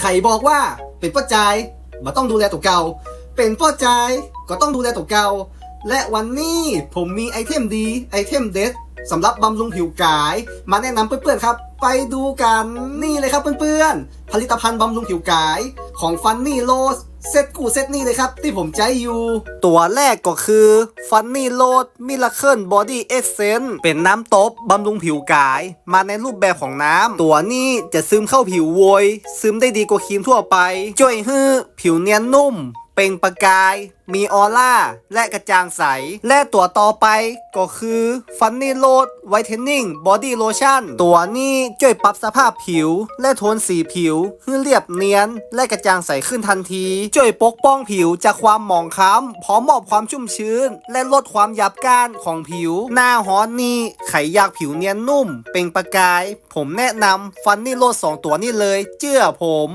ใครบอกว่าเป็นป้าจายมาต้องดูแลตัวเก่า เป็นป้าจายก็ต้องดูแลตัวเก่า และวันนี้ผมมีไอเทมดีไอเทมเด็ดสำหรับบำรุงผิวกาย มาแนะนำเพื่อนๆครับ ไปดูกันนี่เลยครับเพื่อนๆผลิตภัณฑ์บำรุงผิวกายของฟันนี่โ s เซตกูเซตนี้เลยครับ ที่ผมใช้อยู่ ตัวแรกก็คือ Funny Load Miracle Body Essence เป็นน้ำตบบำรุงผิวกาย มาในรูปแบบของน้ำ ตัวนี้จะซึมเข้าผิวโวย ซึมได้ดีกว่าครีมทั่วไป ช่วยให้ผิวเนียนนุ่ม ล่งประกาย มีออร่า และกระจ่างใส และตัวต่อไปก็คือ Funny Road Whitening Body Lotion ตัวนี้ช่วยปรับสภาพผิว และโทนสีผิวให้เรียบเนียน และกระจ่างใสขึ้นทันที ช่วยปกป้องผิวจากความหมองคล้ำพร้อมมอบความชุ่มชื้น และลดความหยาบก้านของผิว หน้าฮอนนี่ไขยากผิวเนียนนุ่ม เปล่งประกาย ผมแนะนำ Funny Road 2 ตัวนี้เลย เชื่อผม